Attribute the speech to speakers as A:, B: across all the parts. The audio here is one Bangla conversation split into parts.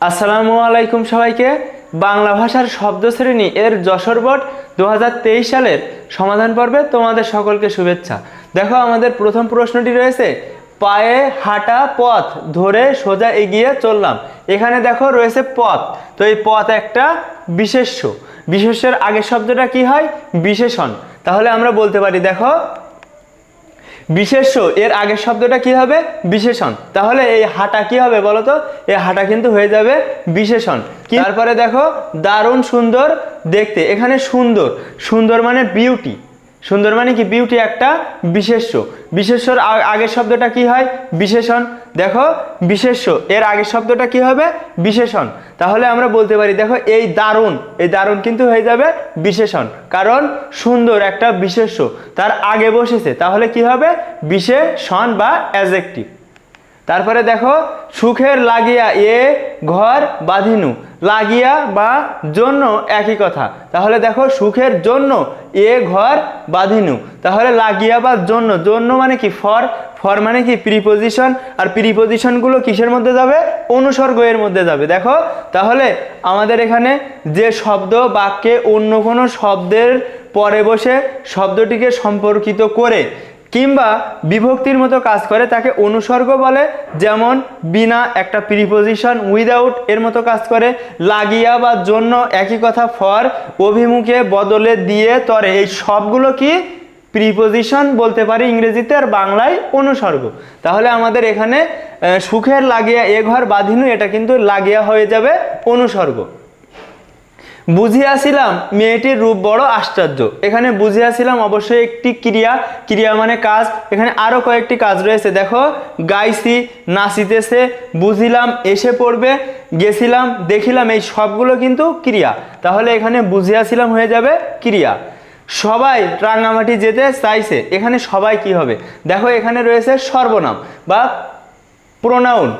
A: আসসালামু আলাইকুম সবাইকে। বাংলা ভাষার শব্দ শ্রেণি এর যশোর বোর্ড দু সালের সমাধান পর্বে তোমাদের সকলকে শুভেচ্ছা। দেখো, আমাদের প্রথম প্রশ্নটি রয়েছে, পায়ে হাঁটা পথ ধরে সোজা এগিয়ে চললাম। এখানে দেখো, রয়েছে পথ। তো এই পথ একটা বিশেষ্য। বিশেষ্যের আগের শব্দটা কি হয়? বিশেষণ। তাহলে আমরা বলতে পারি, দেখো বিশেষ্য এর আগের শব্দটা কি হবে? বিশেষণ। তাহলে এই হাঁটা কি হবে বলো তো এই হাঁটা কিন্তু হয়ে যাবে বিশেষণ। কি- তারপরে দেখো দারুণ সুন্দর দেখতে। এখানে সুন্দর। সুন্দর মানে বিউটি সুন্দর মানে কি বিউটি একটা বিশেষ্য? বিশেষ্যর আগের শব্দটা কি হয়? বিশেষণ। দেখো, বিশেষ্য। এর আগের শব্দটা কি হবে? বিশেষণ। তাহলে আমরা বলতে পারি, দেখো, এই দারুণ। এই দারুণ কিন্তু হয়ে যাবে বিশেষণ। কারণ সুন্দর একটা বিশেষ্য। তার আগে বসেছে। তাহলে কি হবে? বিশেষণ বা অ্যাজেক্টিভ তারপরে দেখো, সুখের লাগিয়া এ ঘর বাঁধিনু। লাগিয়া বা জন্য একই কথা। তাহলে দেখো, সুখের জন্য এ ঘর বাঁধিনু। তাহলে লাগিয়া বা জন্য জন্য মানে কি? ফর। ফর মানে কি? প্রিপোজিশন আর প্রিপোজিশনগুলো কিসের মধ্যে যাবে? অনুসর্গ এর মধ্যে যাবে। দেখো, তাহলে আমাদের এখানে যে শব্দ বাক্যে অন্য কোনো শব্দের পরে বসে শব্দটিকে সম্পর্কিত করে কিংবা বিভক্তির মতো কাজ করে, তাকে অনুসর্গ বলে, যেমন বিনা একটা প্রিপোজিশন উইদাউট এর মতো কাজ করে, লাগিয়া বা জন্য একই কথা ফর অভিমুখে বদলে দিয়ে তরে। এই সবগুলো কি প্রিপোজিশন বলতে পারি ইংরেজিতে আর বাংলায় অনুসর্গ। তাহলে আমাদের এখানে সুখের লাগিয়া এ ঘর বাঁধিনু, এটা কিন্তু লাগিয়া হয়ে যাবে অনুসর্গ। বুঝিয়াছিলাম মেয়েটির রূপ বড় আশ্চর্য। এখানে বুঝিয়াছিলাম অবশ্যই একটি ক্রিয়া। ক্রিয়া মানে কাজ। এখানে আরও কয়েকটি কাজ রয়েছে। দেখো, গাইছি, নাচিতেছে, বুঝিলাম, এসে পড়বে, গেছিলাম, দেখিলাম, এই সবগুলো কিন্তু ক্রিয়া। তাহলে এখানে বুঝিয়াছিলাম হয়ে যাবে ক্রিয়া। সবাই রাঙামাটি যেতে চাইছে। এখানে সবাই কি হবে? দেখো, এখানে রয়েছে সর্বনাম বা প্রোনাউন।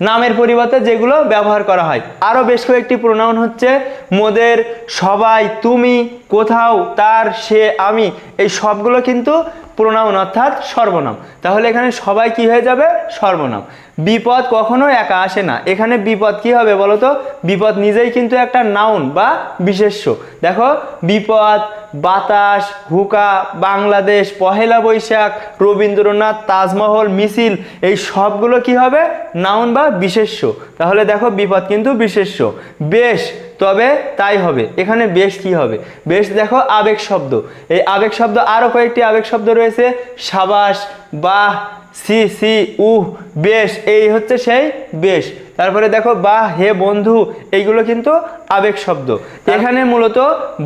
A: নামের পরিবর্তে যেগুলো ব্যবহার করা হয়। আরও বেশ কয়েকটি প্রোনাউন হচ্ছে, মোদের সবাই, তুমি, কোথাও, তার, সে, আমি, এই সবগুলো কিন্তু প্রোনাউন অর্থাৎ সর্বনাম। তাহলে এখানে সবাই কি হয়ে যাবে? সর্বনাম। বিপদ কখনো একা আসে না। এখানে বিপদ কি হবে বলো তো বিপদ নিজেই কিন্তু একটা নাউন বা বিশেষ্য। দেখো, বিপদ, বাতাস, হুকা, বাংলাদেশ, পহেলা বৈশাখ, রবীন্দ্রনাথ, তাজমহল, মিছিল, এই সবগুলো কি হবে? নাউন বা বিশেষ্য। তাহলে দেখো বিপদ কিন্তু বিশেষ্য। বেশ তবে তাই হবে। এখানে বেশ কি হবে? বেশ দেখো আবেগ শব্দ। এই আবেগ শব্দ আরও কয়েকটি আবেগ শব্দ রয়েছে। সাবাস, বাহ, সি সি, উহ, বেশ। এই হচ্ছে সেই বেশ। তারপরে দেখো বা হে বন্ধু, এইগুলো কিন্তু আবেগ শব্দ। এখানে মূলত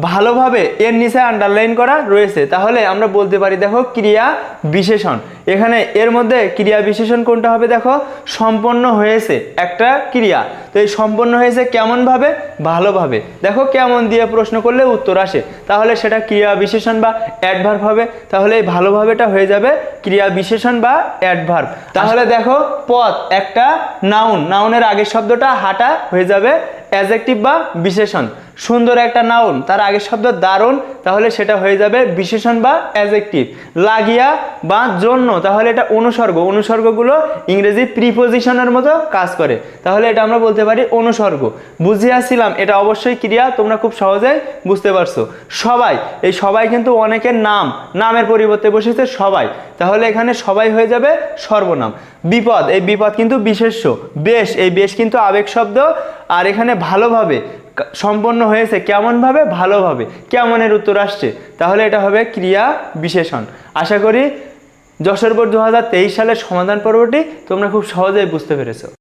A: ভালোভাবে এর নিচে আন্ডারলাইন করা রয়েছে। তাহলে আমরা বলতে পারি, দেখো, ক্রিয়া বিশেষণ। এখানে এর মধ্যে ক্রিয়া বিশেষণ কোনটা হবে, দেখো, সম্পন্ন হয়েছে একটা ক্রিয়া। তো এই সম্পন্ন হয়েছে কেমনভাবে? ভালোভাবে। দেখো, কেমন দিয়ে প্রশ্ন করলে উত্তর আসে। তাহলে সেটা ক্রিয়া বিশেষণ বা অ্যাডভার্ব হবে। তাহলে এই ভালোভাবেটা হয়ে যাবে ক্রিয়া বিশেষণ বা অ্যাডভার্ব তাহলে দেখো, পথ, একটা নাউন নাউনের আগের শব্দটা হাঁটা হয়ে যাবে অ্যাজেক্টিভ বা বিশেষণ সুন্দর একটা নাউন তার আগের শব্দ দারুণ, তাহলে সেটা হয়ে যাবে বিশেষণ বা অ্যাজেক্টিভ লাগিয়া বা জন্য, তাহলে এটা অনুসর্গ। অনুসর্গগুলো ইংরেজি প্রিপোজিশনের মতো কাজ করে। তাহলে এটা আমরা বলতে পারি অনুসর্গ। বুঝিয়াছিলাম, এটা অবশ্যই ক্রিয়া, তোমরা খুব সহজেই বুঝতে পারছ। সবাই, এই সবাই কিন্তু অনেকের নাম, নামের পরিবর্তে বসেছে সবাই। তাহলে এখানে সবাই হয়ে যাবে সর্বনাম। বিপদ, এই বিপদ কিন্তু বিশেষ্য। বেশ, এই বেশ কিন্তু আবেগ শব্দ আর এখানে ভালোভাবে সম্পন্ন হয়েছে কেমনভাবে? ভালোভাবে। কেমনের উত্তর আসছে? তাহলে এটা হবে ক্রিয়া বিশেষণ। আশা করি যশোর বোর্ড দু হাজার তেইশ সালের সমাধান পর্বটি তোমরা খুব সহজেই বুঝতে পেরেছ।